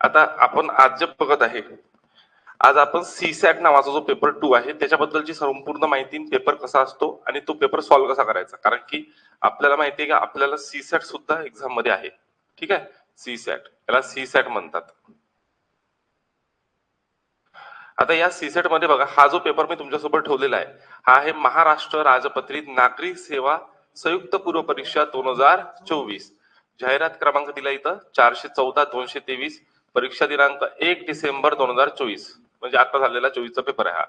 आता आपण आज जे बघत आहे आज आपण सी सॅट नावाचा जो पेपर टू आहे त्याच्याबद्दलची संपूर्ण माहिती पेपर कसा असतो आणि तो पेपर सॉल्व्ह कसा करायचा? कारण की आपल्याला माहिती आहे की आपल्याला सी सॅट सुद्धा एक्झाममध्ये आहे. ठीक आहे? सी सॅट याला सी सॅट म्हणतात. आता या सी सॅटमध्ये बघा हा जो पेपर मी तुमच्यासोबत ठेवलेला आहे हा आहे महाराष्ट्र राजपत्रित नागरिक सेवा संयुक्त पूर्व परीक्षा दोन हजार चोवीस. जाहिरात क्रमांक दिला इथं चारशे चौदा दोनशे तेवीस. परीक्षा दिनांक एक डिसेंबर दोन हजार चोवीस. म्हणजे आता झालेला चोवीसचा पेपर आहे हा.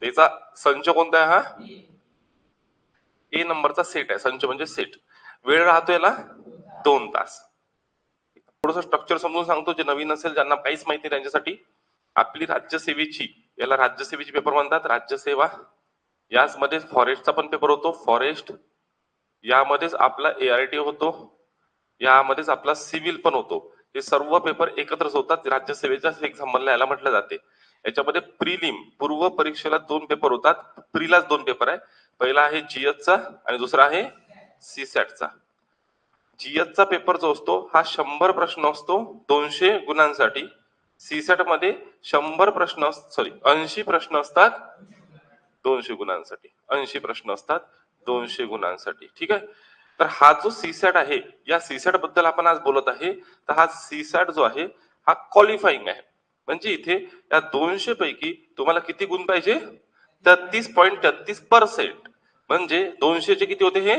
त्याचा संच कोणता आहे हा? ए नंबरचा सेट आहे. संच म्हणजे सेट. वेळ राहतो याला दोन तास. थोडस स्ट्रक्चर समजून सांगतो. जे नवीन असेल ज्यांना काहीच माहिती नाही त्यांच्यासाठी आपली राज्यसेवेची याला राज्यसेवेची पेपर म्हणतात. राज्यसेवा यामध्ये फॉरेस्टचा पण पेपर होतो. फॉरेस्ट यामध्येच आपला एआरटी होतो. यामध्येच आपला सिव्हिल पण होतो. हे सर्व पेपर एकत्रच होतात. राज्यसेवेच्या एक्झाम्पलला याला म्हटलं जाते. याच्यामध्ये प्रिलिम पूर्व परीक्षेला दोन पेपर होतात. प्रीलाच दोन पेपर आहे. पहिला आहे जीएसचा आणि दुसरा आहे सी सॅटचा जीएसचा पेपर जो असतो हा शंभर प्रश्न असतो दोनशे गुणांसाठी. सीसॅटमध्ये शंभर प्रश्न सॉरी ऐंशी प्रश्न असतात दोनशे गुणांसाठी. ऐंशी प्रश्न असतात दोनशे गुणांसाठी. ठीक आहे? तर हा जो सीसॅट आहे या सीसॅटबद्दल आपण आज बोलत आहे तर हा सीसॅट जो आहे हा क्वालिफाईंग आहे. म्हणजे इथे या दोनशे पैकी तुम्हाला किती गुण पाहिजे? तेहतीस पॉईंट तेहतीस पर्सेंट म्हणजे दोनशेचे किती होते हे?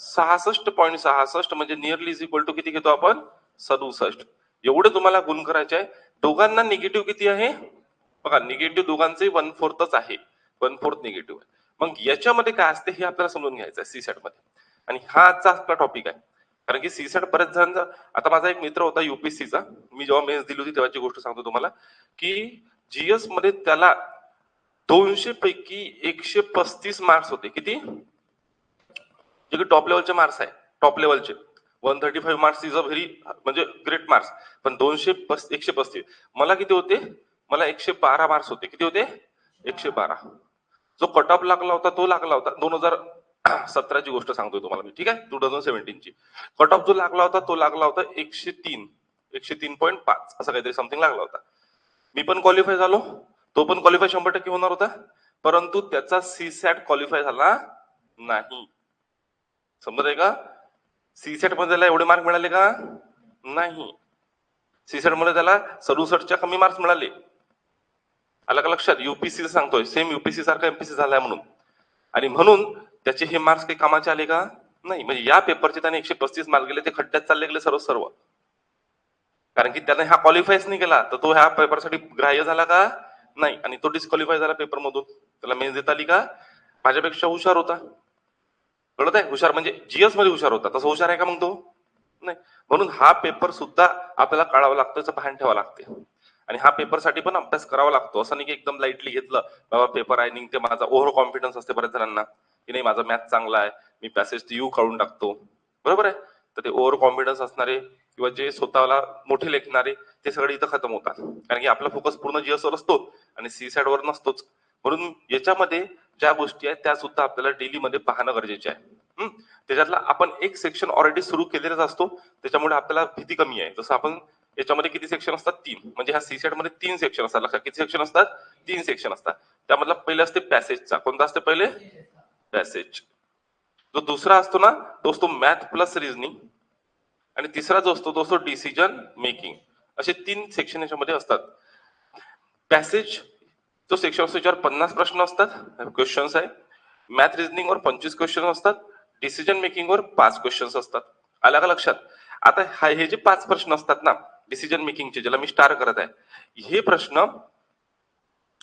सहासष्ट पॉईंट सहासष्ट म्हणजे नियरली इज इक्वल टू किती घेतो आपण? सदुसष्ट. एवढे तुम्हाला गुण करायचे आहे. दोघांना निगेटिव्ह किती आहे? बघा निगेटिव्ह दोघांचे वन फोर्थच आहे. वन फोर्थ निगेटिव्ह आहे. मग याच्यामध्ये काय असते हे आपल्याला समजून घ्यायचं आहे सीसॅटमध्ये. आणि हा आजचा आपला टॉपिक आहे. कारण की सीसेट बरेच जणांचा आता माझा एक मित्र होता युपीएससीचा मी जेव्हा मेन्स दिली होती तेव्हाची गोष्ट सांगतो तुम्हाला की जीएसमध्ये त्याला दोनशे पैकी एकशे पस्तीस मार्क्स होते. किती? जे की टॉप लेवलचे मार्क्स आहे. टॉप लेवलचे one thirty five marks is a very म्हणजे ग्रेट मार्क्स पण दोनशे एकशे पस्तीस. मला किती होते? मला एकशे बारा मार्क्स होते. किती होते? एकशे बारा. जो कट ऑफ लागला होता तो लागला होता दोन हजार सतराची गोष्ट सांगतोय तुम्हाला मी. ठीक आहे? टू थाउजंड सेव्हन्टीनची कट ऑफ जो लागला होता तो लागला होता एकशे तीन. एकशे तीन पॉईंट पाच. असं काहीतरी समथिंग लागला होता. मी पण क्वालिफाय झालो. तो पण क्वालिफाय शंभर टक्के होणार होता. परंतु त्याचा सी सॅट क्वालिफाय झाला नाही. समजत आहे का सी सॅटमध्ये त्याला एवढे मार्क मिळाले का? नाही. सी सॅटमध्ये त्याला सदुसष्टच्या कमी मार्क्स मिळाले. आलं का लक्षात? युपीसी सांगतोय. सेम युपीसी सारखा एमपीसी झालाय म्हणून. आणि म्हणून त्याचे हे मार्क्स काही कामाचे आले का? नाही. म्हणजे या पेपरचे त्याने एकशे पस्तीस मार्क गेले ते खड्ड्यात चालले गेले सर्व सर्व. कारण की त्याने हा क्वालिफायच नाही केला. तर तो ह्या पेपरसाठी ग्राह्य झाला का? नाही. आणि तो डिस्क्वालिफाय झाला पेपर मधून. त्याला मेन्स देता आली का? माझ्यापेक्षा हुशार होता. कळत आहे? हुशार म्हणजे जीएसमध्ये हुशार होता. तसं हुशार आहे का मग तो? नाही. म्हणून हा पेपर सुद्धा आपल्याला काढावा लागतो याचं भान ठेवावं लागते. आणि हा पेपरसाठी पण अभ्यास करावा लागतो. असं नाही की एकदम लाईटली घेतलं बाबा पेपर आहे निघते माझा ओव्हर कॉन्फिडन्स असते बऱ्याच जणांना. की नाही माझा मॅथ चांगला आहे मी पॅसेज यू काढून टाकतो. बरोबर आहे? तर ते ओव्हर कॉन्फिडन्स असणारे किंवा जे स्वतःला मोठे लेखणारे ते सगळे इथं खतम होतात. कारण की आपला फोकस पूर्ण जीएस वर असतो आणि सी सॅड वर नसतोच. म्हणून याच्यामध्ये ज्या गोष्टी आहेत त्या सुद्धा आपल्याला डेली मध्ये पाहणं गरजेचे आहे. त्याच्यातला आपण एक सेक्शन ऑलरेडी सुरू केलेलाच असतो. त्याच्यामुळे आपल्याला भीती कमी आहे. जसं आपण याच्यामध्ये किती सेक्शन असतात? तीन. म्हणजे ह्या सी सेटमध्ये तीन सेक्शन असतात. लक्षात किती सेक्शन असतात? तीन सेक्शन असतात. त्यामधला पहिले असते पॅसेजचा कोणता असते पहिले? पॅसेज जो दुसरा असतो ना तो असतो मॅथ प्लस रिझनिंग आणि तिसरा जो असतो तो असतो डिसिजन मेकिंग असे तीन सेक्शन याच्यामध्ये असतात. पॅसेज जो सेक्शन असतो त्याच्यावर पन्नास प्रश्न असतात. क्वेश्चन्स आहे. मॅथ रिझनिंग वर पंचवीस क्वेश्चन असतात. डिसिजन मेकिंग वर पाच क्वेश्चन्स असतात. आला का लक्षात? आता हा हे जे पाच प्रश्न असतात ना डिसिजन मेकिंगचे ज्याला मी स्टार करत आहे हे प्रश्न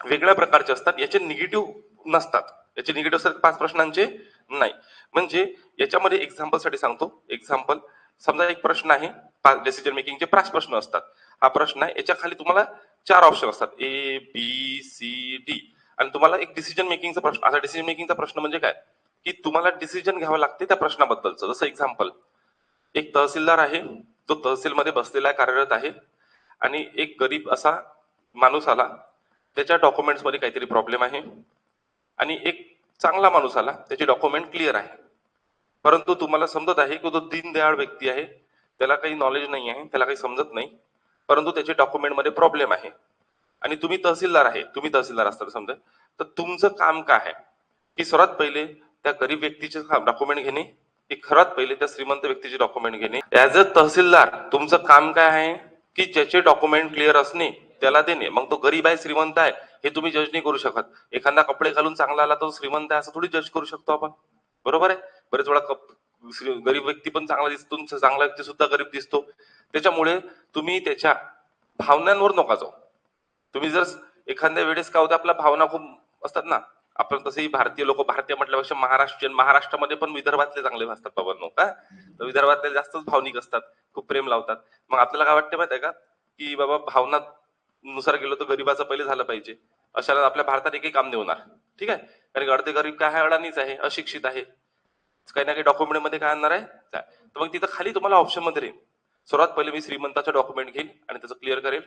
वेगळ्या प्रकारचे असतात. याचे निगेटिव्ह नसतात. याचे निगेटिव्ह असतात पाच प्रश्नांचे? नाही. म्हणजे याच्यामध्ये एक्झाम्पलसाठी सांगतो. एक्झाम्पल समजा एक प्रश्न आहे पाच डिसिजन मेकिंगचे पाच प्रश्न असतात. हा प्रश्न आहे याच्या खाली तुम्हाला चार ऑप्शन असतात. ए बी सी डी आणि तुम्हाला एक डिसिजन मेकिंगचा प्रश्न आता डिसिजन मेकिंगचा प्रश्न म्हणजे काय? की तुम्हाला डिसिजन घ्यावं लागते त्या प्रश्नाबद्दलचं. जसं एक्झाम्पल एक तहसीलदार आहे तो तहसीलमध्ये बसलेला कार्यरत आहे. आणि एक गरीब असा माणूस आला त्याच्या डॉक्युमेंट्समध्ये काहीतरी प्रॉब्लेम आहे. आणि एक चांगला माणूस आला त्याचे डॉक्युमेंट क्लिअर आहे. परंतु तुम्हाला समजत आहे की तो दीनदयाळ व्यक्ती आहे त्याला काही नॉलेज नाही आहे त्याला काही समजत नाही परंतु त्याचे डॉक्युमेंटमध्ये प्रॉब्लेम आहे. आणि तुम्ही तहसीलदार आहे तुम्ही तहसीलदार असतात समजा. तर तुमचं काम काय आहे? की सर्वात पहिले त्या गरीब व्यक्तीचे डॉक्युमेंट घेणे की खरात पहिले त्या श्रीमंत व्यक्तीचे डॉक्युमेंट घेणे. ऍज अ तहसीलदार तुमचं काम काय आहे? की ज्याचे डॉक्युमेंट क्लिअर असणे त्याला देणे. मग तो गरीब आहे श्रीमंत आहे हे तुम्ही जज नाही करू शकत. एखादा कपडे घालून चांगला आला तो श्रीमंत आहे असं थोडी जज करू शकतो आपण. बरोबर आहे? बरेच वेळा कप गरीब व्यक्ती पण चांगला दिसतो चांगला व्यक्ती सुद्धा गरीब दिसतो. त्याच्यामुळे तुम्ही त्याच्या भावनांवर नका जाऊ. तुम्ही जर एखाद्या वेळेस काय होतं आपल्या भावना खूप असतात ना आपण तसेही भारतीय लोक भारतीय म्हटल्यापेक्षा महाराष्ट्रीयन महाराष्ट्रामध्ये पण विदर्भातले चांगले असतात बाबांनो का? तर विदर्भातले जास्तच भावनिक असतात खूप प्रेम लावतात. मग आपल्याला काय वाटते माहिती आहे का? की बाबा भावना नुसार गेलो तर गरीबाचं पहिले झालं पाहिजे. अशाला आपल्या भारतात एकही काम नाही होणार ठीक आहे? कारण अर्धे गरीब काय अडाणीच आहे अशिक्षित आहे. काही ना काही डॉक्युमेंटमध्ये काय आणणार आहे? काय तर मग तिथं खाली तुम्हाला ऑप्शनमध्ये राहील. सर्वात पहिले मी श्रीमंताचं डॉक्युमेंट घेईन आणि त्याचं क्लिअर करेल.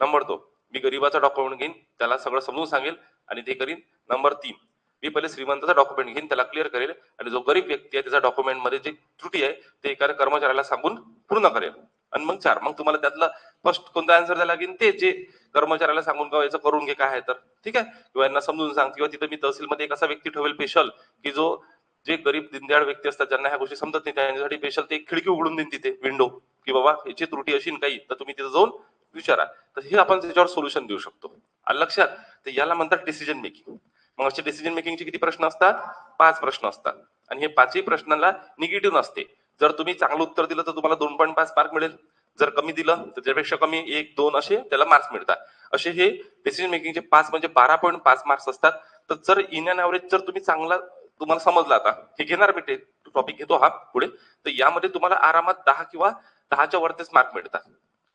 नंबर दोन मी गरीबाचा डॉक्युमेंट घेईन त्याला सगळं समजून सांगेल आणि ते करीन. नंबर तीन मी पहिले श्रीमंताचा डॉक्युमेंट घेईन त्याला क्लिअर करेल आणि जो गरीब व्यक्ती आहे त्याच्या डॉक्युमेंटमध्ये जे त्रुटी आहे ते एका कर्मचाऱ्याला सांगून पूर्ण करेल. आणि मग चार. मग तुम्हाला त्यातलं फर्स्ट कोणता आन्सर द्यायला लागेल? ते जे कर्मचाऱ्याला सांगून का याचं करून घे काय आहे तर. ठीक आहे? किंवा यांना समजून सांग. किंवा तिथं मी तहसीलमध्ये एक असा व्यक्ती ठेवेल स्पेशल की जो जे गरीब दिनदयाळ व्यक्ती असतात ज्यांना ह्या गोष्टी समजत नाही त्यांच्यासाठी स्पेशल ते खिडकी उघडून देईन तिथे विंडो की बाबा याची त्रुटी अशी काही तर तुम्ही तिथे जाऊन विचारा. तर हे आपण त्याच्यावर सोल्युशन देऊ शकतो. आणि लक्षात? तर याला म्हणतात डिसिजन मेकिंग मग असे डिसिजन मेकिंगचे किती प्रश्न असतात? पाच प्रश्न असतात. आणि हे पाचही प्रश्नाला निगेटिव्ह नसते. जर तुम्ही चांगलं उत्तर दिलं तर तुम्हाला दोन पॉईंट पाच मार्क मिळेल. जर कमी दिलं तर त्यापेक्षा कमी एक दोन असे त्याला मार्क्स मिळतात. असे हे डिसिजन मेकिंगचे पाच म्हणजे बारा पॉईंट पाच मार्क्स असतात. तर जर इन अँड ऍव्हरेज जर तुम्ही चांगला तुम्हाला समजला आता हे घेणार मी टॉपिक घेतो हा पुढे. तर यामध्ये तुम्हाला आरामात दहा किंवा दहाच्या वरतीच मार्क मिळतात.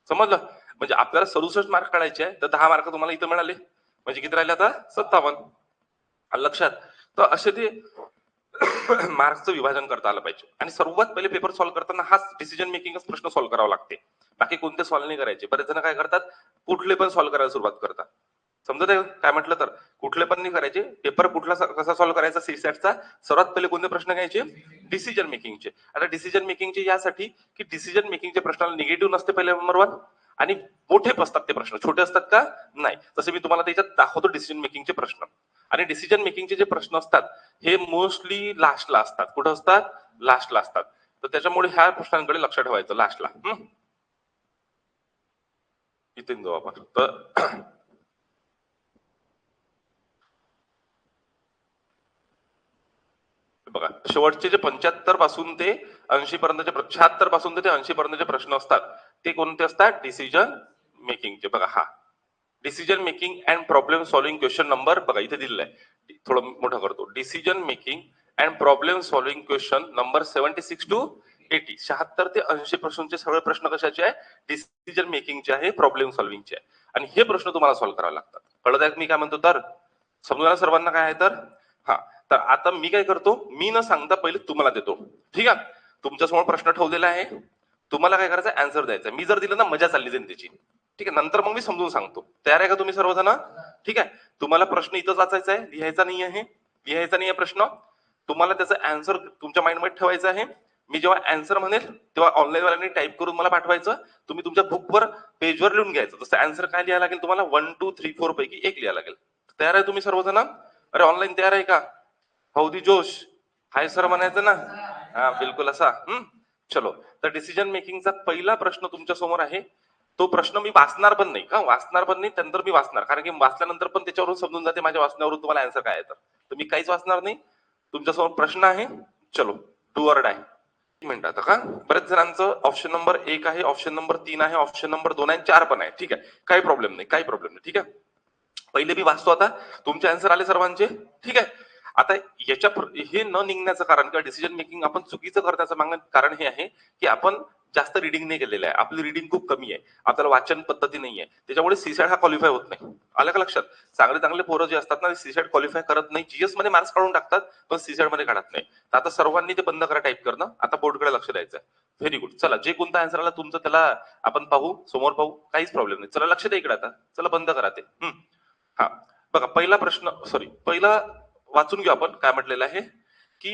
समजलं? म्हणजे आपल्याला सदुसष्ट मार्क काढायचे आहे तर दहा मार्क तुम्हाला इथं मिळाले. म्हणजे किती राहिले आता? सत्तावन्न. लक्षात? तर असे ते मार्क्सचं विभाजन करता आलं पाहिजे. आणि सर्वात पहिले पेपर सॉल्व्ह करताना हाच डिसिजन मेकिंगच प्रश्न सॉल्व्ह करावा लागते. बाकी कोणते सॉल्व्ह नाही करायचे. बरेच जण काय करतात? कुठले पण सॉल्व्ह करायला सुरुवात करतात. समजत आहे? काय म्हटलं तर कुठले पण नाही करायचे. पेपर कुठला कसा सॉल्व्ह करायचा? सीसॅटचा सर्वात पहिले कोणते प्रश्न घ्यायचे? डिसिजन मेकिंगचे आता डिसिजन मेकिंगचे यासाठी की डिसिजन मेकिंगचे प्रश्नाला निगेटिव्ह नसते पहिले नंबर वन आणि मोठे असतात ते प्रश्न. छोटे असतात का? नाही. तसे मी तुम्हाला त्याच्यात दाखवतो डिसिजन मेकिंगचे प्रश्न. आणि डिसिजन मेकिंगचे जे प्रश्न असतात हे मोस्टली लास्टला असतात. कुठं असतात? लास्टला असतात. तर त्याच्यामुळे ह्या प्रश्नांकडे लक्ष ठेवायचं. लास्टला इथे जाऊ आपण. तर बघा. शेवटचे जे पंच्याहत्तरपासून ते ऐंशी पर्यंतचे शहात्तरपासून ते ऐंशी पर्यंतचे प्रश्न असतात ते कोणते असतात? डिसिजन मेकिंगचे बघा हा. Decision making and problem solving question number बघा इथे दिलेला आहे. थोडं मोठं करतो. Decision making and problem solving question number seventy six to eighty शहात्तर ते ऐंशी पासूनचे सगळे प्रश्न कशाचे आहे? डिसिजन मेकिंगचे आहे प्रॉब्लेम सॉल्व्हिंगचे आहे. आणि हे प्रश्न तुम्हाला सॉल्व्ह करावे लागतात. कळत आहे मी काय म्हणतो? तर समजा सर्वांना काय आहे तर? हा. तर आता मी काय करतो? मी न सांगता पहिले तुम्हाला देतो. ठीक आहे? तुमच्यासमोर प्रश्न ठेवलेला आहे. तुम्हाला काय करायचं आन्सर द्यायचा मी जर दिलं ना मजा चालली जाईल त्याची ठीक आहे नंतर मग मी समजून सांगतो. तयार आहे का तुम्ही सर्वजण? ठीक आहे. तुम्हाला प्रश्न इथं वाचायचा आहे लिहायचा नाही आहे. लिहायचा नाही आहे प्रश्न. तुम्हाला त्याचा अँसर तुमच्या माइंडमध्ये ठेवायचा आहे. मी जेव्हा अँसर म्हणेल तेव्हा ऑनलाईन वाल्यांनी टाईप करून मला पाठवायचं. तुम्ही तुमच्या बुकवर पेजवर लिहून घ्यायचं. जसं अँसर काय लिहायला लागेल तुम्हाला? वन टू थ्री फोर पैकी एक लिहायला लागेल. तयार आहे तुम्ही सर्वजण? अरे ऑनलाईन तयार आहे का? हौदी जोश. हाय सर म्हणायचं ना? हा बिलकुल असा. हम्म चलो. तर डिसिजन मेकिंगचा पहिला प्रश्न तुमच्यासमोर आहे. तो प्रश्न मी वाचणार पण नाही. का वाचणार पण नाही त्यानंतर मी वाचणार. कारण की वाचल्यानंतर पण त्याच्यावरून समजून जाते माझ्या वाचण्यावरून तुम्हाला अँसर काय तर तर मी काहीच वाचणार नाही. तुमच्यासमोर प्रश्न आहे. चलो टू वर्ड आहे आता का? बऱ्याच जणांचं ऑप्शन नंबर एक आहे ऑप्शन नंबर तीन आहे ऑप्शन नंबर दोन आहे चार पण आहे. ठीक आहे? काही प्रॉब्लेम नाही काही प्रॉब्लेम नाही. ठीक आहे? पहिले मी वाचतो आता. तुमचे आन्सर आले सर्वांचे. ठीक आहे? आता याच्या हे न निघण्याचं कारण किंवा डिसिजन मेकिंग आपण चुकीचं करण्याचं मागणं कारण हे आहे की आपण जास्त रिडिंग नाही केलेलं आहे. आपली रिडिंग खूप कमी आहे. आपल्याला वाचन पद्धती नाही आहे. त्याच्यामुळे सीसॅट हा क्वालिफाय होत नाही. आलं का लक्षात? चांगले चांगले पोरं जे असतात ना सीसॅट क्वालिफाय करत नाही. जीएसमध्ये मार्क्स काढून टाकतात पण सीसॅटमध्ये काढत नाही. तर आता सर्वांनी ते बंद करा टाईप करणं आता बोर्डकडे लक्ष द्यायचं व्हेरी गुड चला जे कोणता आन्सर आला तुमचं त्याला आपण पाहू समोर पाहू. काहीच प्रॉब्लेम नाही. चला लक्ष द्या इकडे आता. चला बंद करा ते. हम्म. हा. बघा पहिला प्रश्न सॉरी पहिला वाचून घेऊ आपण. काय म्हटलेलं आहे? की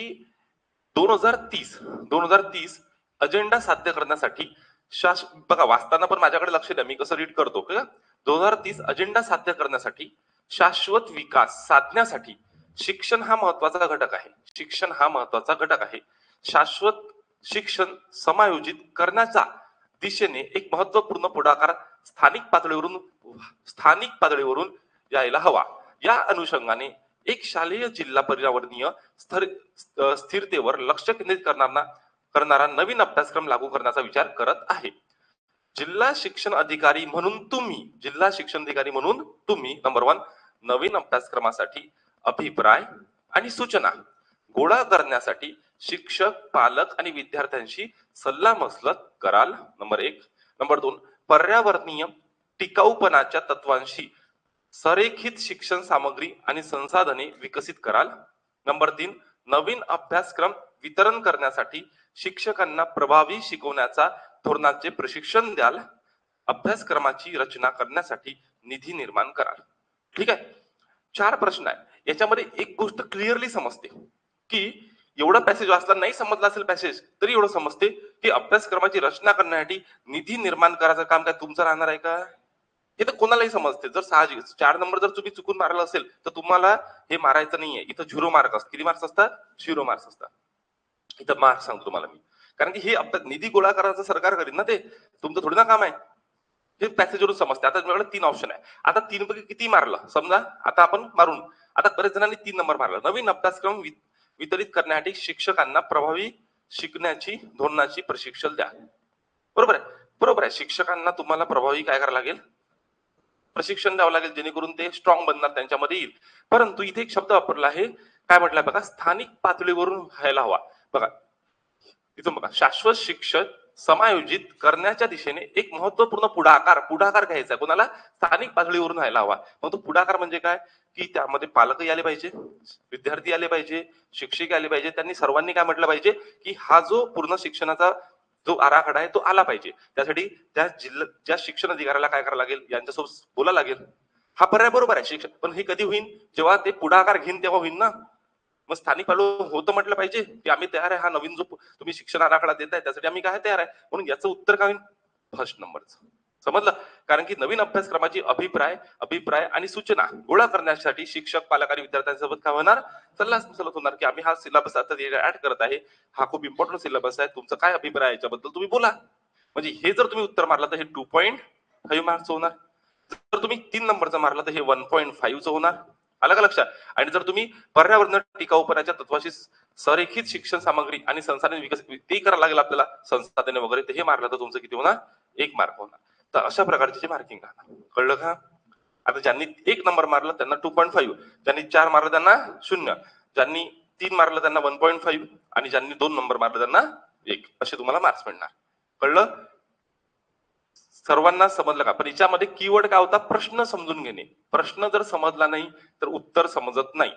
दोन हजार तीस दोन हजार तीस अजेंडा साध्य करण्यासाठी शास बघा वाचताना पण माझ्याकडे लक्ष द्या. मी कसं रीड करतो दोन हजार तीस अजेंडा साध्य करण्यासाठी शाश्वत विकास साधण्यासाठी शिक्षण हा महत्त्वाचा घटक आहे. शिक्षण हा महत्त्वाचा घटक आहे. शाश्वत शिक्षण समायोजित करण्याचा दिशेने एक महत्त्वपूर्ण पुढाकार स्थानिक पातळीवरून स्थानिक पातळीवरून यायला हवा. या अनुषंगाने एक शालेय जिल्हा पर्यावरणीय स्थिरतेवर लक्ष केंद्रित करणारा करणारा नवीन अभ्यासक्रम लागू करण्याचा विचार करत आहे. जिल्हा शिक्षण अधिकारी म्हणून तुम्ही जिल्हा शिक्षण अधिकारी म्हणून तुम्ही नंबर वन नवीन अभ्यासक्रमासाठी अभिप्राय आणि सूचना गोळा करण्यासाठी शिक्षक पालक आणि विद्यार्थ्यांशी सल्ला मसलत कराल नंबर एक. नंबर दोन पर्यावरणीय टिकाऊपणाच्या तत्वांशी संरेखित शिक्षण सामग्री आणि संसाधने विकसित कराल. नंबर तीन नवीन अभ्यासक्रम वितरण करण्यासाठी शिक्षकांना प्रभावी शिकवण्याचा धोरणाचे प्रशिक्षण द्याल. अभ्यासक्रमाची रचना करण्यासाठी निधी निर्माण कराल. ठीक आहे? चार प्रश्न आहे याच्यामध्ये एक गोष्ट क्लिअरली समजते की एवढं पॅसेज वाचला नाही समजला असेल पॅसेज तरी एवढं समजते की अभ्यासक्रमाची रचना करण्यासाठी निधी निर्माण करायचं काम काय तुमचं राहणार आहे का? तर कोणालाही समजते. जर साहजिक चार नंबर जर तुम्ही चुकून मारला असेल तर तुम्हाला हे मारायचं नाहीये. इथं झिरो मार्क असतात. किती मार्क्स असतात? झिरो मार्क्स असतात. इथं मार्क्स सांगतो तुम्हाला मी. कारण की हे निधी गोळा करायचं सरकार करीन ना ते. तुमचं थोडी ना काम आहे. हे पॅसेजवरून समजते. आता तुमच्याकडे तीन ऑप्शन आहे. आता तीन पैकी किती मारलं? समजा आता आपण मारून. आता बरेच जणांनी तीन नंबर मारला. नवीन अभ्यासक्रम वितरित करण्यासाठी शिक्षकांना प्रभावी शिकण्याची धोरणाची प्रशिक्षण द्या. बरोबर आहे? बरोबर आहे. शिक्षकांना तुम्हाला प्रभावी काय करावं लागेल? प्रशिक्षण द्यावं लागेल जेणेकरून ते स्ट्रॉंग बनणार त्यांच्यामध्ये येईल. परंतु इथे एक शब्द वापरला आहे काय म्हटलं बघा स्थानिक पातळीवरून व्हायला हवा. बघा इथून बघा शाश्वत शिक्षण समायोजित करण्याच्या दिशेने एक महत्त्वपूर्ण पुढाकार पुढाकार घ्यायचा आहे. कोणाला? स्थानिक पातळीवरून व्हायला हवा. मग तो पुढाकार म्हणजे काय? की त्यामध्ये पालकही आले पाहिजे विद्यार्थी आले पाहिजे शिक्षक आले पाहिजे. त्यांनी सर्वांनी काय म्हटलं पाहिजे? की हा जो पूर्ण शिक्षणाचा जो आराखडा आहे तो आला पाहिजे. त्यासाठी त्या जिल्हा ज्या शिक्षण अधिकाऱ्याला काय करावं लागेल यांच्यासोबत बोला लागेल. हा पर्याय बरोबर आहे शिक्षण. पण हे कधी होईल जेव्हा ते पुढाकार घेईन तेव्हा होईल ना? मग स्थानिक पालो होतं म्हटलं पाहिजे की आम्ही तयार आहे. हा नवीन जो तुम्ही शिक्षण आराखडा देताय त्यासाठी आम्ही काय तयार आहे? म्हणून याचं उत्तर काय होईल? फर्स्ट नंबरचं. समजलं? कारण की नवीन अभ्यासक्रमाची अभिप्राय अभिप्राय आणि सूचना गोळा करण्यासाठी शिक्षक पालक आणि विद्यार्थ्यांसोबत काय होणार? सल्ला सलत होणार की आम्ही हा सिलेबस आता ऍड करत आहे हा खूप इम्पॉर्टंट सिलेबस आहे. तुमचा काय अभिप्राय याच्याबद्दल तुम्ही बोला. म्हणजे हे जर तुम्ही उत्तर मारलं तर हे टू पॉईंट फाईव्ह मार्क्स होणार. जर तुम्ही तीन नंबरचं मारलं तर हे वन पॉईंट फाईव्हचं होणार. आलं का लक्षात? आणि जर तुम्ही पर्यावरण टिकाऊपणाच्या तत्वाशी संरेखित शिक्षण सामग्री आणि संसाधने विकसित ते करायला लागेल आपल्याला संसाधने वगैरे ते हे मारलं तर तुमचं किती होणार? एक मार्क होणार. तर अशा प्रकारचे मार्किंग राहणार कळलं का? आता ज्यांनी एक नंबर मारला त्यांना टू पॉईंट फाईव्ह ज्यांनी चार मारलं त्यांना शून्य. ज्यांनी तीन मारलं त्यांना वन पॉईंट फाईव्ह आणि ज्यांनी दोन नंबर मारलं त्यांना एक. असे तुम्हाला मार्क्स मिळणार. कळलं? सर्वांना समजलं का? पण याच्यामध्ये कीवर्ड काय होता? प्रश्न समजून घेणे. प्रश्न जर समजला नाही तर उत्तर समजत नाही.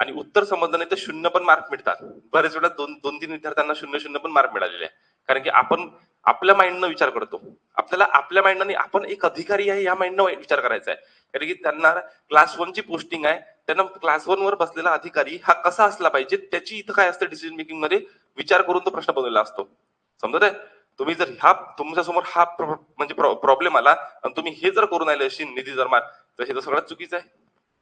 आणि उत्तर समजलं नाही तर शून्य पण मार्क मिळतात. बरेच वेळा दोन दोन तीन विद्यार्थ्यांना शून्य शून्य पण मार्क मिळालेले आहे कारण की आपण आपल्या माइंडनं विचार करतो. आपल्याला आपल्या माइंडने आपण एक अधिकारी आहे या माइंडनं विचार करायचा आहे. कारण की त्यांना क्लास वन ची पोस्टिंग आहे त्यांना क्लास वन वर बसलेला अधिकारी हा कसा असला पाहिजे त्याची इथं काय असते डिसिजन मेकिंगमध्ये? विचार करून तो प्रश्न बनवलेला असतो. समजत आहे? तुम्ही जर हा तुमच्यासमोर हा म्हणजे प्रॉब्लेम आला आणि तुम्ही हे जर करून आले अशी निधी जर मार तर हे तर सगळ्यात चुकीचं आहे.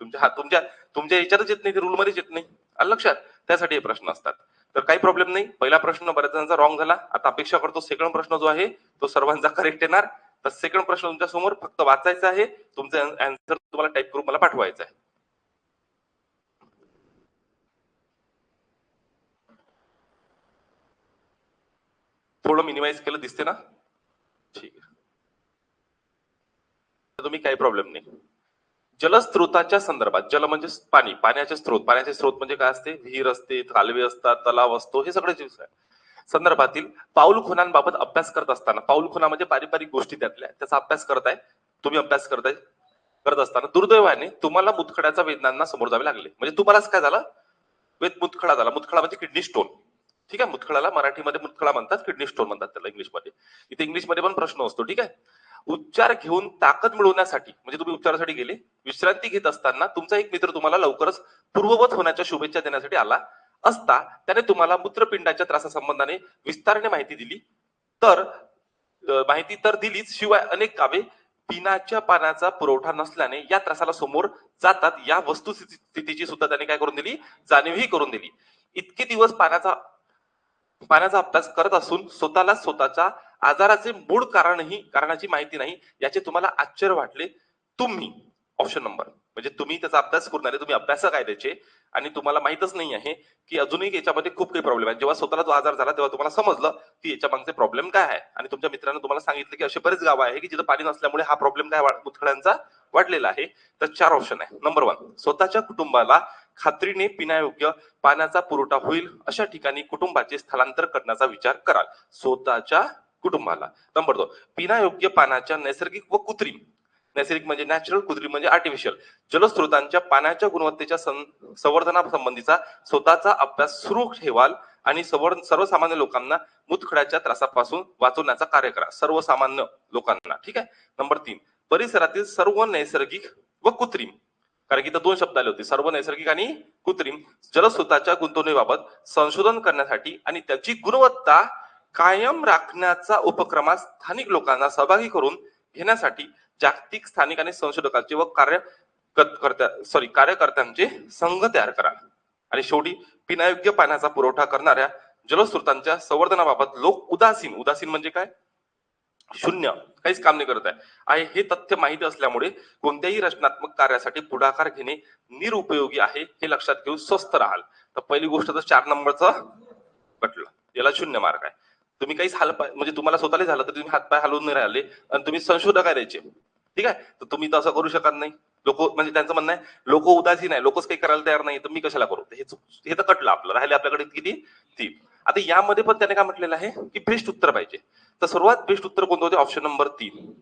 तुमच्या हा तुमच्या तुमच्या याच्यातच येत नाही ते रूलमध्येच येत नाही. आलं लक्षात? त्यासाठी हे प्रश्न असतात. तर काही प्रॉब्लेम नाही. पहिला प्रश्न बऱ्याच जणांचा रॉंग झाला. आता अपेक्षा करतो सेकंड प्रश्न जो आहे तो सर्वांचा करेक्ट येणार. तर सेकंड प्रश्न तुमच्यासमोर फक्त वाचायचा आहे. तुमचा अँसर तुम्हाला टाईप करून मला पाठवायचा आहे. थोडं मिनिमाइज केलं दिसते ना? ठीक आहे. तर तुम्ही काही प्रॉब्लेम नाही. जलस्रोताच्या संदर्भात जल म्हणजे पाणी पाण्याचे स्रोत. पाण्याचे स्रोत म्हणजे काय असते? विहीर असते कालवे असतात तलाव असतो हे सगळे जीव आहे संदर्भातील पाऊल खुणांबाबत अभ्यास करत असताना पाऊल खुणा म्हणजे पारिवारिक गोष्टी त्यातल्या त्याचा अभ्यास करताय तुम्ही अभ्यास करताय करत असताना दुर्दैवाने तुम्हाला मुतखड्याच्या वेदनांना समोर जावे लागले. म्हणजे तुम्हालाच काय झालं? वेद मुतखडा झाला. मुतखडा म्हणजे किडनी स्टोन. ठीक आहे? मुतखडाला मराठीमध्ये मुतखडा म्हणतात किडनी स्टोन म्हणतात त्याला इंग्लिशमध्ये. इथे इंग्लिशमध्ये पण प्रश्न असतो ठीक आहे? उच्चार घेऊन ताकद मिळवण्यासाठी म्हणजे तुम्ही उपचारासाठी गेले विश्रांती घेत असताना तुमचा एक मित्र तुम्हाला लवकरच पूर्ववत होण्याच्या शुभेच्छा देण्यासाठी आला असता त्याने तुम्हाला मूत्रपिंडाच्या त्रासासंबंधाने विस्ताराने माहिती दिली. तर माहिती तर दिलीच शिवाय अनेक कावे पिण्याच्या पाण्याचा पुरवठा नसल्याने या त्रासाला समोर जातात. या वस्तुस्थितीची सुद्धा त्याने काय करून दिली? जाणीवही करून दिली. इतके दिवस पाण्याचा पाण्याचा अभ्यास करत असून स्वतःला स्वतःच्या आजाराचे मूळ कारणही कारणाची माहिती नाही याचे तुम्हाला आश्चर्य वाटले तुम्ही ऑप्शन नंबर म्हणजे तुम्ही त्याचा अभ्यास करून आले तुम्ही अभ्यास काय त्याचे आणि तुम्हाला माहितच नाही आहे की अजूनही याच्यामध्ये खूप काही प्रॉब्लेम आहे जेव्हा स्वतःला तो आजार झाला तेव्हा तुम्हाला समजलं की याच्या मागचे प्रॉब्लेम काय आहे. आणि तुमच्या मित्रांनी तुम्हाला सांगितलं की असे बरेच गाव आहे की जिथं पाणी नसल्यामुळे हा प्रॉब्लेम काय मुतखड्यांचा वाढलेला आहे. तर चार ऑप्शन आहे. नंबर वन स्वतःच्या कुटुंबाला खात्रीने पिण्यायोग्य पाण्याचा पुरवठा होईल अशा ठिकाणी कुटुंबाचे स्थलांतर करण्याचा विचार कराल स्वतःच्या कुटुंबाला. नंबर दोन पिण्यायोग्य पाण्याच्या नैसर्गिक व कृत्रिम नैसर्गिक म्हणजे नॅचरल कृत्रिम म्हणजे आर्टिफिशियल जलस्रोतांच्या पाण्याच्या गुणवत्तेच्या संवर्धनासंबंधीचा स्वतःचा अभ्यास सुरू ठेवाल आणि सर्वसामान्य लोकांना मुतखड्याच्या त्रासापासून वाचवण्याचा कार्य करा. सर्वसामान्य लोकांना. ठीक आहे? नंबर तीन परिसरातील सर्व नैसर्गिक व कृत्रिम कारण की इथं दोन शब्द आले होते. सर्व नैसर्गिक आणि कृत्रिम जलस्रोताच्या गुंतवणुकीबाबत संशोधन करण्यासाठी आणि त्याची गुणवत्ता कायम राखण्याचा उपक्रमात स्थानिक लोकांना सहभागी करून घेण्यासाठी जागतिक स्थानिक आणि संशोधकांचे व कार्य सॉरी कार्यकर्त्यांचे संघ तयार करा. आणि शेवटी पिण्यायोग्य पाण्याचा पुरवठा करणाऱ्या जलस्रोतांच्या संवर्धनाबाबत लोक उदासीन. उदासीन म्हणजे काय? शून्य. काहीच काम नाही करत आहे. आणि हे तथ्य माहिती असल्यामुळे कोणत्याही रचनात्मक कार्यासाठी पुढाकार घेणे निरुपयोगी आहे हे लक्षात घेऊन स्वस्थ राहाल. तर पहिली गोष्ट तर चार नंबरचं कटलं याला शून्य मार्क आहे. तुम्ही काहीच हाल म्हणजे तुम्हाला स्वतःला झालं तर तुम्ही हातपाय हलवून नाही राहिले आणि तुम्ही संशोधक आहे ठीक आहे? तर तुम्ही तर असं करू शकत नाही. लोक म्हणजे त्यांचं म्हणणं आहे लोक उदासीन आहे लोकच काही करायला तयार नाही तर मी कशाला करू? हे हे तर कटलं आपलं. राहिले आपल्याकडे किती? तीन. आता यामध्ये पण त्याने काय म्हटलेलं आहे की बेस्ट उत्तर पाहिजे. तर सर्वात बेस्ट उत्तर कोणतं होते? ऑप्शन नंबर तीन.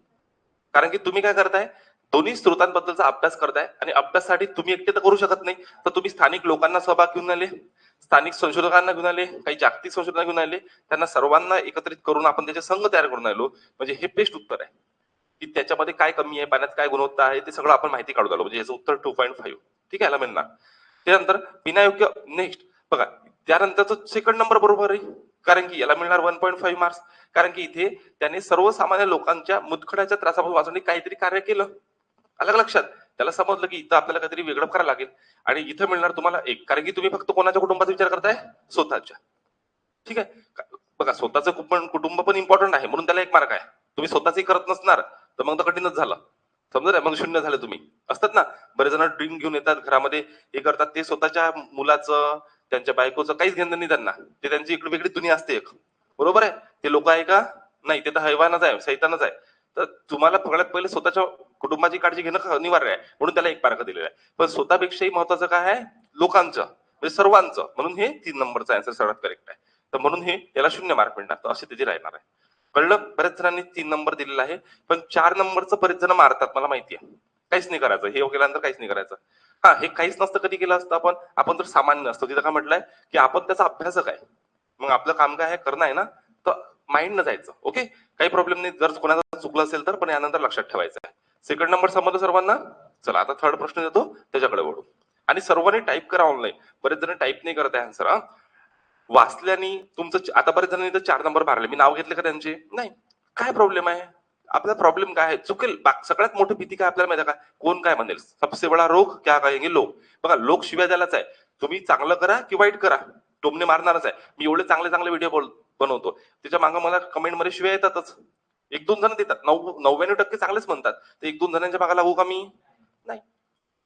कारण की तुम्ही काय करताय? दोन्ही स्रोतांबद्दलचा अभ्यास करताय आणि अभ्यासासाठी तुम्ही एकटे तर करू शकत नाही. तर तुम्ही स्थानिक लोकांना सहभाग घेऊन आले स्थानिक संशोधकांना घेऊन आले काही जागतिक संशोधकांना घेऊन आले. त्यांना सर्वांना एकत्रित करून आपण त्याचे संघ तयार करून आलो. म्हणजे हे बेस्ट उत्तर आहे. की त्याच्यामध्ये काय कमी आहे पाण्यात काय गुणवत्ता आहे ते सगळं आपण माहिती काढून आलो. म्हणजे याचं उत्तर टू पॉईंट फाईव्ह ठीक आहे याला त्यानंतर विनायोग्य नेक्स्ट बघा त्यानंतरचं सेकंड नंबर बरोबर आहे. कारण की याला मिळणार वन पॉईंट फाईव्ह मार्क्स कारण की इथे त्याने सर्वसामान्य लोकांच्या मुतखड्याच्या त्रासापासून वाचवण्यासाठी काहीतरी कार्य केलं. अलग लक्षात? त्याला समजलं की इथं आपल्याला काहीतरी वेगळं करायला लागेल. आणि इथं मिळणार तुम्हाला एक. कारण की तुम्ही फक्त कोणाच्या कुटुंबाचा विचार करताय? स्वतःच्या. ठीक आहे? बघा स्वतःचं कुटुंब कुटुंब पण इम्पॉर्टंट आहे. म्हणून त्याला एक मार्क आहे. तुम्ही स्वतःचंही करत नसणार. तर मग तर कठीणच झालं. समजा मग शून्य झालं तुम्ही. असतात ना? बरेच जण ड्रिंक घेऊन येतात. घरामध्ये हे करतात. ते स्वतःच्या मुलाचं त्यांच्या बायकोचं काहीच घेणं नाही त्यांना. ते त्यांची इकडे वेगळी दुनिया असते एक. बरोबर आहे? ते लोक आहे का? नाही ते तर हैवानच आहे सैतानच आहे. तर तुम्हाला सगळ्यात पहिले स्वतःच्या कुटुंबाची काळजी घेणं अनिवार्य आहे. म्हणून त्याला एक मार्क दिलेला आहे. पण स्वतःपेक्षाही महत्वाचं काय आहे? लोकांचं. म्हणजे सर्वांचं. म्हणून हे तीन नंबरचा आन्सर सर्वात करेक्ट आहे. तर म्हणून हे याला शून्य मार्क मिळणार. तर असे त्याची राहणार आहे. कळलं? बऱ्याच जणांनी तीन नंबर दिलेला आहे. पण चार नंबरचं बरेच जण मारतात मला माहिती आहे. काहीच नाही करायचं. हे केल्यानंतर काहीच नाही करायचं. हा हे काहीच नसतं कधी केलं असतं. आपण आपण तर सामान्य असतो. तिथं काय म्हटलंय की आपण त्याचा अभ्यासक आहे मग आपलं काम काय आहे करणं आहे ना तर माइंड न जायचं ओके काही प्रॉब्लेम नाही. जर कोणाचा चुकलं असेल तर पण यानंतर लक्षात ठेवायचं आहे. सेकंड नंबर समजलं सर्वांना? चला आता थर्ड प्रश्न देतो त्याच्याकडे वळू. आणि सर्वांनी टाईप करा ऑनलाईन बरेच जण टाईप नाही करत आहे आन्सर हा. वाचल्याने तुमचं आता बरेच जणांनी तर चार नंबर मारले. मी नाव घेतले का त्यांचे? नाही. काय प्रॉब्लेम आहे? आपला प्रॉब्लेम काय आहे? चुकेल. सगळ्यात मोठी भीती काय आपल्याला माहिती का? कोण काय म्हणेल? सबसे बडा रोग क्या कहेंगे लोक. बघा लोक शिव्या द्यायलाच आहे. तुम्ही चांगलं करा की वाईट करा? टोमने मारणारच आहे. मी एवढे चांगले चांगले व्हिडिओ बोल बनवतो. त्याच्यामागे मला कमेंटमध्ये शिव्या येतातच. एक दोन जण देतात. नऊ नव्याण्णव टक्के चांगलेच म्हणतात. तर एक दोन जणांच्या भागाला लागू का मी? नाही.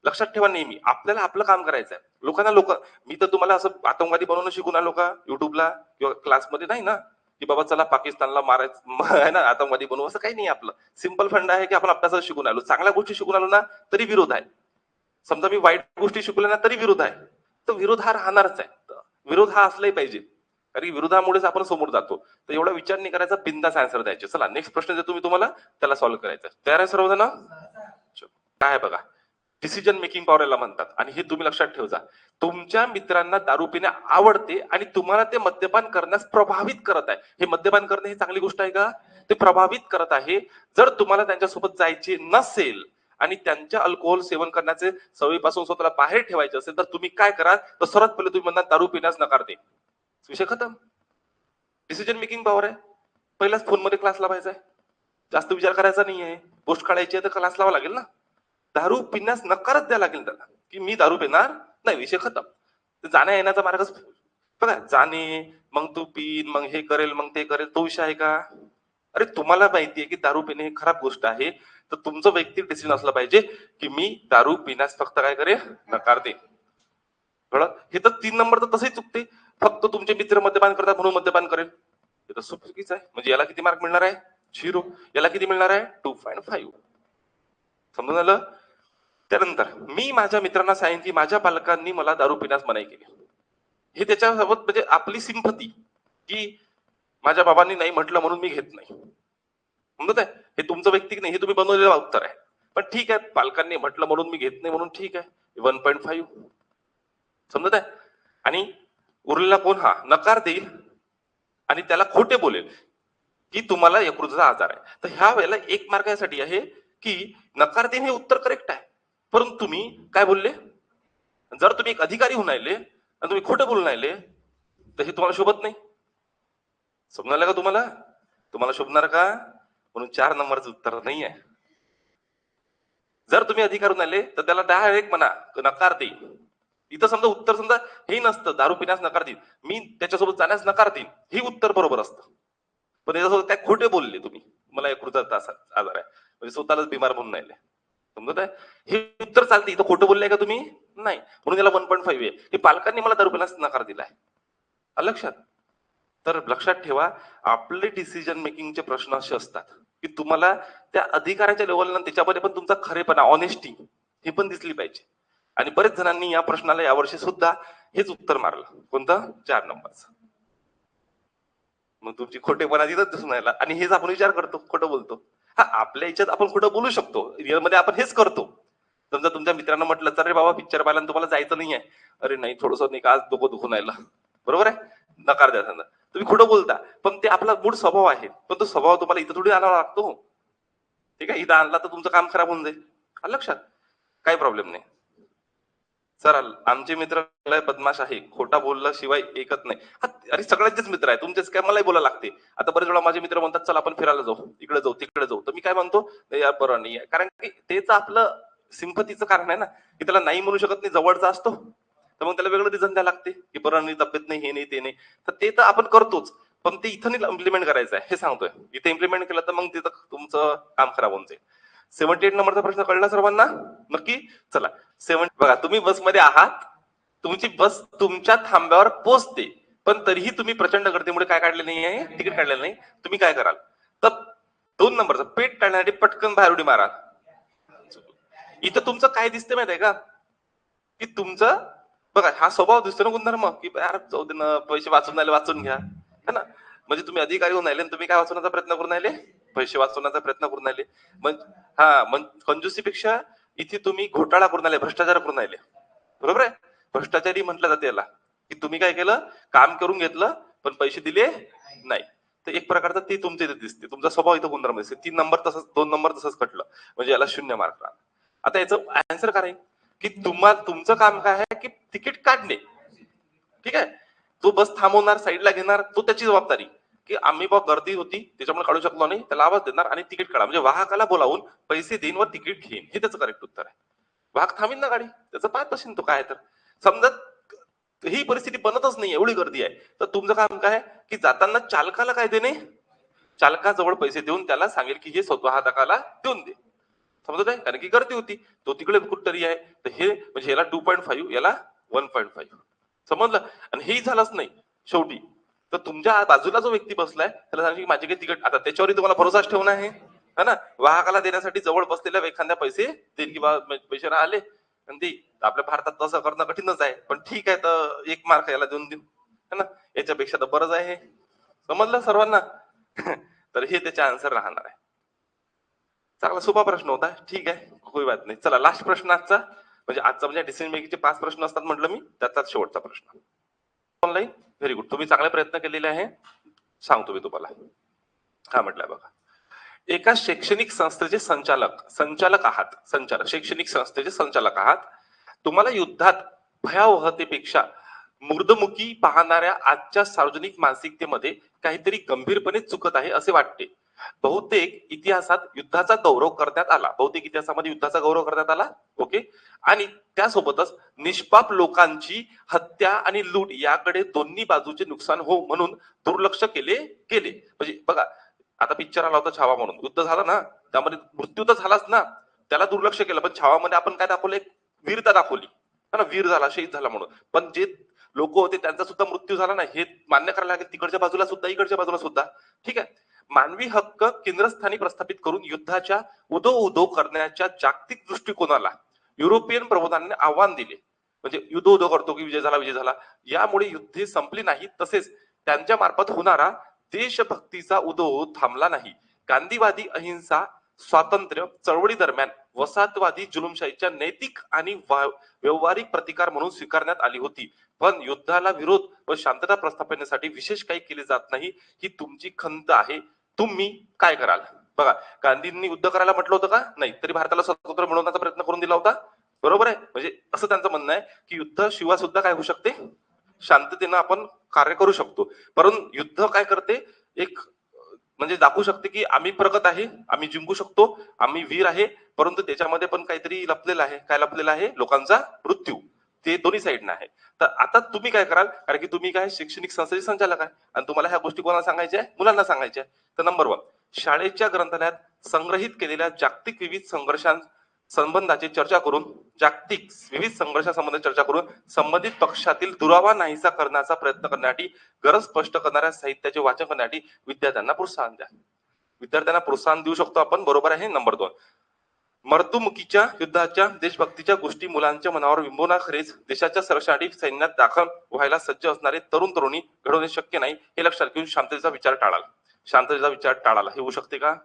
लक्षात ठेवा नेहमी. आपल्याला आपलं काम करायचं आहे. लोकांना लोक मी तर तुम्हाला असं आतंकवादी बनवणं शिकून ना लोक युट्यूबला किंवा क्लासमध्ये नाही ना. की बाबा चला पाकिस्तानला मारायचं आहे ना आतंकवादी बनवू असं काही नाही आपलं. सिंपल फंड आहे की आपण अभ्यासात शिकून आलो. चांगल्या गोष्टी शिकून आलो ना तरी विरोध आहे. समजा मी वाईट गोष्टी शिकवल्या ना तरी विरोध आहे. तर विरोध हा राहणारच आहे. विरोध हा असलाही पाहिजे. कारण विरोधामुळेच आपण समोर जातो. तर एवढा विचार नाही करायचा बिंदास आन्सर द्यायचे. चला नेक्स्ट प्रश्न देतो मी तुम्हाला त्याला सॉल्व्ह करायचा तयार आहे सर्वजण? काय आहे बघा. डिसिजन मेकिंग पॉवर याला म्हणतात. आणि हे तुम्ही लक्षात ठेवजा. तुमच्या मित्रांना दारू पिणे आवडते आणि तुम्हाला ते मद्यपान करण्यास प्रभावित करत आहे. हे मद्यपान करणे ही चांगली गोष्ट आहे का? ते प्रभावित करत आहे. जर तुम्हाला त्यांच्यासोबत जायचे नसेल आणि त्यांच्या अल्कोहोल सेवन करण्याचे सवयीपासून स्वतःला बाहेर ठेवायचे असेल तर तुम्ही काय करा तर सर्वात पहिले तुम्ही म्हणणार दारू पिण्यास नकार दे. विषय खतम. डिसिजन मेकिंग पॉवर आहे. पहिल्याच फोनमध्ये क्लास लावायचा आहे. जास्त विचार करायचा नाहीये. पोस्ट काढायची आहे तर क्लास लावा लागेल ना? दारू पिण्यास नकारच द्यायला लागेल त्याला की मी दारू पिणार नाही विषय खतम. जाण्या येण्याचा मार्गच बघा जाणे मग तू पिन मग हे करेल मग ते करेल तो विषय आहे का? अरे तुम्हाला माहितीये की दारू पिणे ही खराब गोष्ट आहे. तर तुमचं वैयक्तिक डिसिजन असलं पाहिजे की मी दारू पिण्यास फक्त काय करेल? नकार दे कळलं? हे तर तीन नंबर तर तसंही चुकते. फक्त तुमचे मित्र मद्यपान करतात म्हणून मद्यपान करेल. हे तर चुकीचं आहे. म्हणजे याला किती मार्क मिळणार आहे? झिरो याला किती मिळणार आहे? टू पॉईंट फाईव्ह समजून आलं? त्यानंतर मी माझ्या मित्रांना सांगेन की माझ्या पालकांनी मला दारू पिण्यास मनाई केली. हे त्याच्यासोबत म्हणजे आपली सिंपती की माझ्या बाबांनी नाही म्हटलं म्हणून मी घेत नाही. समजत आहे हे तुमचं वैयक्तिक नाही हे तुम्ही बनवलेलं उत्तर आहे. पण ठीक आहे पालकांनी म्हटलं म्हणून मी घेत नाही म्हणून ठीक आहे. वन पॉईंट फाईव्ह समजत आहे? आणि उरलेला कोण? हा नकार देईल आणि त्याला खोटे बोलेल की तुम्हाला यकृतचा आजार आहे. तर ह्या वेळेला एक मार्ग यासाठी आहे की नकार देणे हे उत्तर करेक्ट आहे. परंतु तुम्ही काय बोलले? जर तुम्ही एक अधिकारी होऊन राहिले आणि तुम्ही खोटं बोलून राहिले तर हे तुम्हाला शोभत नाही. समजायला का तुम्हाला? तुम्हाला शोभणार का? म्हणून चार नंबरचं उत्तर नाही आहे. जर तुम्ही अधिकार होऊन आले तर त्याला डायरेक्ट म्हणा नकार देईल. इथं समजा उत्तर समजा हे नसतं दारू पिण्यास नकार देईन मी त्याच्यासोबत जाण्यास नकार देईन. हे उत्तर बरोबर असतं. पण याच्यासोबत काय खोटे बोलले तुम्ही? मला यकृताचा असा आजार आहे. म्हणजे स्वतःलाच बिमार म्हणून राहिले. समजत आहे? हे उत्तर चालते इथं खोटं बोलले का तुम्ही? नाही. म्हणून याला वन पॉईंट फाईव्ह आहे. हे पालकांनी मला दारू नकार दिलाय. आहे लक्षात? तर लक्षात ठेवा आपले डिसिजन मेकिंगचे प्रश्न असे असतात की तुम्हाला त्या अधिकाराच्या लेवलला त्याच्यामध्ये पण तुमचा खरेपणा ऑनेस्टी ही पण दिसली पाहिजे. आणि बरेच जणांनी या प्रश्नाला यावर्षी सुद्धा हेच उत्तर मारलं. कोणतं? चार नंबरचं. मग तुमची खोटेपणा तिथंच दिसून राहिला. आणि हेच आपण विचार करतो. खोटं बोलतो. हा आपल्या याच्यात आपण खोटं बोलू शकतो. रिअलमध्ये आपण हेच करतो. समजा तुमच्या मित्रांना म्हटलं तर रे बाबा पिक्चर पाहिला तुम्हाला जायचं नाही आहे अरे नाही थोडस नाही का आज डोकं दुखून राहिलं. बरोबर आहे? नकार द्या त्यांना. तुम्ही खोटं बोलता. पण ते आपला मूळ स्वभाव आहे. पण तो स्वभाव तुम्हाला इथं थोडी आणावा लागतो. ठीक आहे? इथं आणला तर तुमचं काम खराब होऊन जाईल. लक्षात? काही प्रॉब्लेम नाही. सर आमचे मित्र बदमाश आहे. खोटा बोलल्याशिवाय एकच नाही. अरे सगळ्यांचेच मित्र आहे. तुमचेच काय? मलाही बोलायला लागते. आता बरेच वेळा माझे मित्र म्हणतात चल आपण फिरायला जाऊ. इकडे जाऊ तिकडे जाऊ. तर मी काय म्हणतो यार बरं नाही कारण की तेच आपलं सिंपतीचं कारण आहे ना की त्याला नाही म्हणू शकत नाही जवळचा असतो. तर मग त्याला वेगळं रिझन द्यायला लागते की बरं नाही तब्येत नाही हे नाही ते नाही. तर ते तर आपण करतोच. पण ते इथं नाही इम्प्लिमेंट करायचं आहे. हे सांगतोय. इथे इम्प्लिमेंट केलं तर मग तिथं तुमचं काम खराब होऊन जाईल. सेव्हन्टी एट नंबरचा प्रश्न कळला सर्वांना? नक्की? चला. सेव्हन बघा तुम्ही बसमध्ये आहात. तुमची बस तुमच्या थांब्यावर पोहोचते पण तरीही तुम्ही प्रचंड गर्दीमुळे काय काढले नाही आहे? तिकीट काढलेलं नाही. तुम्ही काय कराल? तर दोन नंबरचं. पेट टाळण्यासाठी पटकन बाहेर उडी मारा. इथं तुमचं काय दिसतं माहिती आहे का? की तुमचं बघा हा स्वभाव दिसतो ना गुणधर्म की यार जाऊ दे ना पैसे वाचून आले वाचून घ्या. है ना? म्हणजे तुम्ही अधिकारी होऊन राहिले आणि तुम्ही काय वाचवण्याचा प्रयत्न करून राहिले? पैसे वाचवण्याचा प्रयत्न करून राहिले. मग हा मग कंजुसीपेक्षा इथे तुम्ही घोटाळा करून आले भ्रष्टाचार करून राहिले. बरोबर आहे? भ्रष्टाचारी म्हटलं जाते याला की तुम्ही काय केलं? काम करून घेतलं पण पैसे दिले नाही. तर एक प्रकारचं ते तुमच्या इथे दिसते. तुमचा स्वभाव इथं गुणधर्म दिसते. तीन नंबर तसंच दोन नंबर तसंच कटलं म्हणजे याला शून्य मार्क राहणार. आता याचं आन्सर काय आहे? की तुम्हाला तुमचं काम काय आहे? की तिकीट काढणे. ठीक आहे? तो बस थांबवणार साईडला घेणार तो त्याची जबाबदारी. की आम्ही बा गर्दी होती त्याच्यामुळे काढू शकलो नाही त्याला आवाज देणार आणि तिकीट काढा. म्हणजे वाहकाला बोलावून पैसे देईन व तिकीट घेईन. हे त्याचं करेक्ट उत्तर आहे. वाहक थांबीन ना गाडी? त्याचं पाहत असेल तो काय तर. समजा ही परिस्थिती बनतच नाही एवढी गर्दी आहे. तर तुमचं काम काय की जाताना चालकाला काय देणे? चालकाजवळ पैसे देऊन त्याला सांगेल की हे वाहकाला देऊन दे. समजत आहे कारण की गर्दी होती. तो तिकडे कुठतरी आहे. तर हे म्हणजे याला टू पॉईंट फाईव्ह याला वन पॉईंट फाईव्ह समजलं? आणि हे झालंच नाही. शेवटी तर तुमच्या बाजूला जो व्यक्ती बसलाय त्याला सांगितलं की माझे काही तिकीट आता त्याच्यावरही तुम्हाला भरोसाच ठेवणं आहे. है ना? वाहकाला देण्यासाठी जवळ बसलेल्या एखाद्या पैसे देईल किंवा पैसे राहिले आणि ते आपल्या भारतात तसं करणं कठीणच आहे. पण ठीक आहे तर एक मार्क याला देऊन देऊ. है ना? याच्यापेक्षा तर बरंच आहे समजलं सर्वांना? तर हे त्याचे आन्सर राहणार आहे. चांगला सोपा प्रश्न होता. ठीक आहे कोई बात नाही. चला लास्ट प्रश्न आजचा. म्हणजे आजचा म्हणजे डिसिजन मेकिंगचे पाच प्रश्न असतात म्हटलं मी. त्याचाच शेवटचा प्रश्न. ऑनलाईन व्हेरी गुड तुम्ही चांगले प्रयत्न केलेले आहे. सांगतो मी तुम्हाला. हा म्हटलंय बघा. एका शैक्षणिक संस्थेचे संचालक संचालक आहात. संचालक शैक्षणिक संस्थेचे संचालक आहात. तुम्हाला युद्धात भयावहतेपेक्षा मृदमुखी पाहणाऱ्या आजच्या सार्वजनिक मानसिकतेमध्ये काहीतरी गंभीरपणे चुकत आहे असे वाटते. बहुतेक इतिहासात युद्धाचा गौरव करण्यात आला. बहुतेक इतिहासामध्ये युद्धाचा गौरव करण्यात आला. ओके आणि त्यासोबतच निष्पाप लोकांची हत्या आणि लूट याकडे दोन्ही बाजूचे नुकसान हो म्हणून दुर्लक्ष केले गेले. म्हणजे बघा आता पिक्चर आला होता छावा म्हणून. युद्ध झालं ना त्यामध्ये मृत्यू तर झालाच ना. त्याला दुर्लक्ष केलं. पण छावामध्ये आपण काय दाखवलं? एक वीरता दाखवली. ना? वीर झाला शहीद झाला म्हणून. पण जे लोक होते त्यांचा सुद्धा मृत्यू झाला ना हे मान्य करायला लागेल तिकडच्या बाजूला सुद्धा इकडच्या बाजूला सुद्धा. ठीक आहे? मानवी हक्क केंद्रस्थानी प्रस्थापित करून युद्धाच्या उदो उदो करण्याच्या जागतिक दृष्टिकोनाला युरोपियन प्रबोधनाने आव्हान दिले. म्हणजे युद्ध उदो करतो की विजय झाला विजय झाला. यामुळे युद्धे संपली नाही. तसेच त्यांच्या मार्फत होणारा देशभक्तीचा उदो थांबला नाही. गांधीवादी अहिंसा स्वातंत्र्य चळवळी दरम्यान वसाहतवादी जुलुमशाहीच्या नैतिक आणि वा- व्यवहारिक प्रतिकार म्हणून स्वीकारण्यात आली होती. पण युद्धाला विरोध व शांतता प्रस्थापनेसाठी विशेष काही केले जात नाही ही तुमची खंत आहे. तुम्ही काय कराल? बघा गांधींनी युद्ध करायला म्हटलं होतं का? नाही. तरी भारताला स्वातंत्र्य मिळवण्याचा प्रयत्न करून दिला होता. बरोबर आहे? म्हणजे असं त्यांचं म्हणणं आहे की युद्ध शिवाय सुद्धा काय होऊ शकते? शांततेनं आपण कार्य करू शकतो. परंतु युद्ध काय करते? एक म्हणजे दाखवू शकते की आम्ही प्रगत आहे आम्ही जिंकू शकतो आम्ही वीर आहे परंतु त्याच्यामध्ये पण काहीतरी लपलेलं आहे. काय लपलेलं आहे? लोकांचा मृत्यू. ते दोन्ही साईडनं आहे तर आता तुम्ही काय कराल? कारण की तुम्ही काय शैक्षणिक संस्थेचे संचालक आहे. आणि तुम्हाला ह्या गोष्टी कोणाला सांगायच्या मुलांना सांगायच्या तर नंबर वन शाळेच्या ग्रंथालयात संग्रहित केलेल्या जागतिक विविध संघर्षां संबंधाची चर्चा करून जागतिक विविध संघर्षासंबंधी चर्चा करून संबंधित पक्षातील दुरावा नाहीसा करण्याचा प्रयत्न करण्यासाठी गरज स्पष्ट करणाऱ्या साहित्याचे वाचन करण्यासाठी विद्यार्थ्यांना प्रोत्साहन द्या. विद्यार्थ्यांना प्रोत्साहन देऊ शकतो आपण. बरोबर आहे. नंबर दोन मर्दुमुखीच्या युद्धाच्या देशभक्तीच्या गोष्टी मुलांच्या मनावर बिंबवण्याखेरीज देशाच्या संरक्षणासाठी सैन्यात दाखल व्हायला सज्ज असणारे तरुण तरुणी घडवणे शक्य नाही हे लक्षात घेऊन शांततेचा विचार टाळाल. शांततेचा विचार टाळाला. हे होऊ शकते का?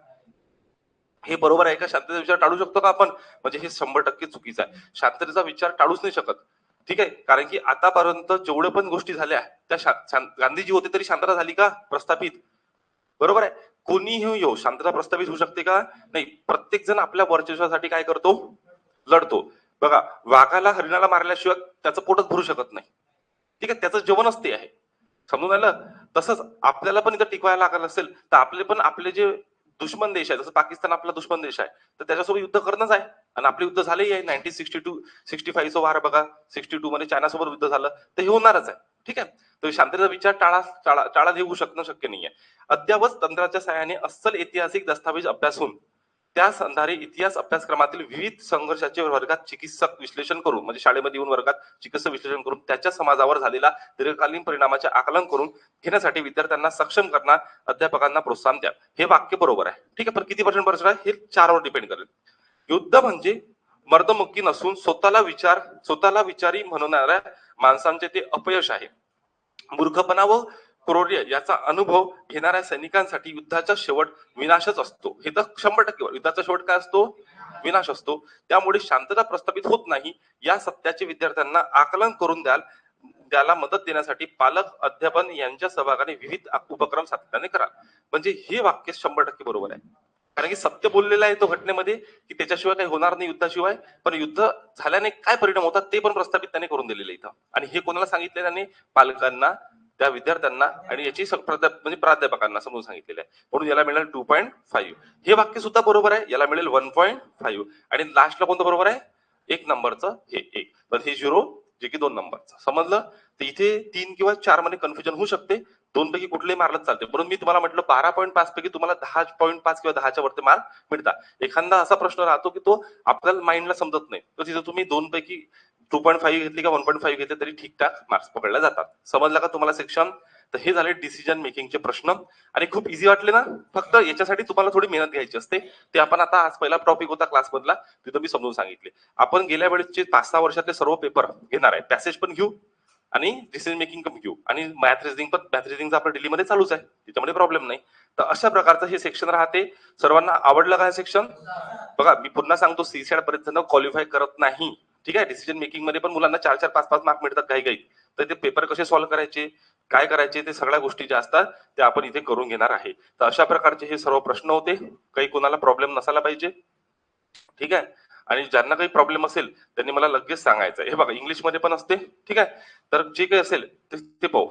हे बरोबर आहे का? शांततेचा विचार टाळू शकतो का आपण? म्हणजे हे शंभर टक्के चुकीचं आहे. शांततेचा विचार टाळूच नाही शकत. ठीक आहे? कारण की आतापर्यंत जेवढे पण गोष्टी झाल्या त्या गांधीजी होते तरी शांतता झाली का? प्रस्थापित. बरोबर आहे? कोणीही येऊ शांतता प्रस्थापित होऊ शकते का? नाही प्रत्येक जण आपल्या वर्चस्वासाठी काय करतो? लढतो. बघा वाघाला हरिणाला मारल्याशिवाय त्याचं पोटच भरू शकत नाही. ठीक आहे? त्याचं जेवणच ते आहे. समजून आलं? तसंच आपल्याला पण इथं टिकवायला लागलं असेल तर आपले पण आपले जे दुश्मन देश आहे जसं पाकिस्तान आपला दुश्मन देश आहे तर त्याच्यासोबत युद्ध करणंच आहे. आणि आपले युद्ध झालेही आहे. Nineteen sixty two sixty five war बघा. सिक्स्टी टू मध्ये चायनासोबत युद्ध झालं तर हे होणारच आहे. ठीक आहे? तर शांततेचा विचार टाळा टाळा टाळा देऊ शकणं शक्य नाहीये. अद्यावत तंत्राच्या सहाय्याने अस्सल ऐतिहासिक दस्तावेज अभ्यासून त्या संधारे इतिहास अभ्यासक्रमातील विविध संघर्षाचे वर्गात चिकित्सक विश्लेषण करून म्हणजे शाळेमध्ये येऊन वर्गात चिकित्सक विश्लेषण करून त्याच्या समाजावर झालेला दीर्घकालीन परिणामाचे आकलन करून घेण्यासाठी विद्यार्थ्यांना सक्षम करणार अध्यापकांना प्रोत्साहन द्या. हे वाक्य बरोबर आहे. ठीक आहे पण किती पर्सेंट पर्सेंट आहे? हे चारवर डिपेंड करेल. युद्ध म्हणजे मर्दमुक्की नसून स्वतःला विचार स्वतःला विचारी म्हणणाऱ्या माणसांचे ते अपयश आहे. मूर्खपणा व क्रोर्य याचा अनुभव घेणाऱ्या सैनिकांसाठी युद्धाचा शेवट विनाशच असतो. हे तर शंभर टक्के युद्धाचा शेवट काय असतो? विनाश असतो. त्यामुळे शांतता प्रस्थापित होत नाही. या सत्याचे विद्यार्थ्यांना आकलन करून द्याल त्याला मदत देण्यासाठी पालक अध्यापन यांच्या सहभागाने विविध उपक्रम सातत्याने करा म्हणजे हे वाक्य शंभर टक्के बरोबर आहे. कारण की सत्य बोललेलं आहे तो घटनेमध्ये की त्याच्याशिवाय काही होणार नाही युद्धाशिवाय पण युद्ध झाल्याने काय परिणाम होतात ते पण प्रस्थापित त्याने करून दिलेले इथं. आणि हे कोणाला सांगितले त्याने पालकांना त्या विद्यार्थ्यांना आणि याची म्हणजे प्राध्यापकांना समजून सांगितलेलं आहे. म्हणून याला मिळेल टू पॉईंट फाईव्ह हे वाक्य सुद्धा बरोबर आहे. याला मिळेल वन पॉईंट फाईव्ह आणि लास्टला कोणतं बरोबर आहे? एक नंबरचं हे एक. तर हे झिरो जे की दोन नंबरचं. समजलं? तर इथे तीन किंवा चारमध्ये कन्फ्युजन होऊ शकते. दोन पैकी कुठलेही मारलं चालते. म्हणून मी तुम्हाला म्हटलं बारा पॉईंट पाच पैकी तुम्हाला दहा पॉईंट पाच किंवा दहाच्या वरती मार्क मिळतात एखादा असा प्रश्न राहतो की तो आपल्याला माइंडला समजत नाही. तर तिथं तुम्ही दोन पैकी टू पॉईंट फाईव्ह घेतली का वन पॉईंट फाईव्ह घेतले तरी ठीकठाक मार्क्स पकडले जातात. समजला का तुम्हाला सेक्शन तर हे झाले डिसिजन मेकिंगचे प्रश्न. आणि खूप इझी वाटले ना? फक्त याच्यासाठी तुम्हाला थोडी मेहनत घ्यायची असते. ते आपण आता आज पहिला टॉपिक होता क्लास मधला. तिथं मी समजून सांगितले. आपण गेल्या वेळेसचे पाच सहा वर्षातले सर्व पेपर घेणार आहे. पॅसेज पण घेऊ. आणि डिसिजन मेकिंग कम क्यू आणि मॅथ रिझनिंग पण मॅथ रिझनिंगचा आपल्या डेलीमध्ये चालूच आहे. त्याच्यामध्ये प्रॉब्लेम नाही. तर अशा प्रकारचं हे सेक्शन राहते. सर्वांना आवडलं का हे सेक्शन बघा मी पुन्हा सांगतो सीसॅड पर्यंत क्वालिफाय करत नाही. ठीक आहे? डिसिजन मेकिंगमध्ये पण मुलांना चार चार पाच पाच मार्क मिळतात काही काही. तर ते पेपर कसे सॉल्व्ह करायचे? काय करायचे? ते सगळ्या गोष्टी ज्या असतात ते आपण इथे करून घेणार आहे. तर अशा प्रकारचे हे सर्व प्रश्न होते. काही कोणाला प्रॉब्लेम नसायला पाहिजे. ठीक आहे? आणि ज्यांना काही प्रॉब्लेम असेल त्यांनी मला लगेच सांगायचं. हे बघा इंग्लिशमध्ये पण असते ठीक आहे? तर जे काही असेल ते पाहू.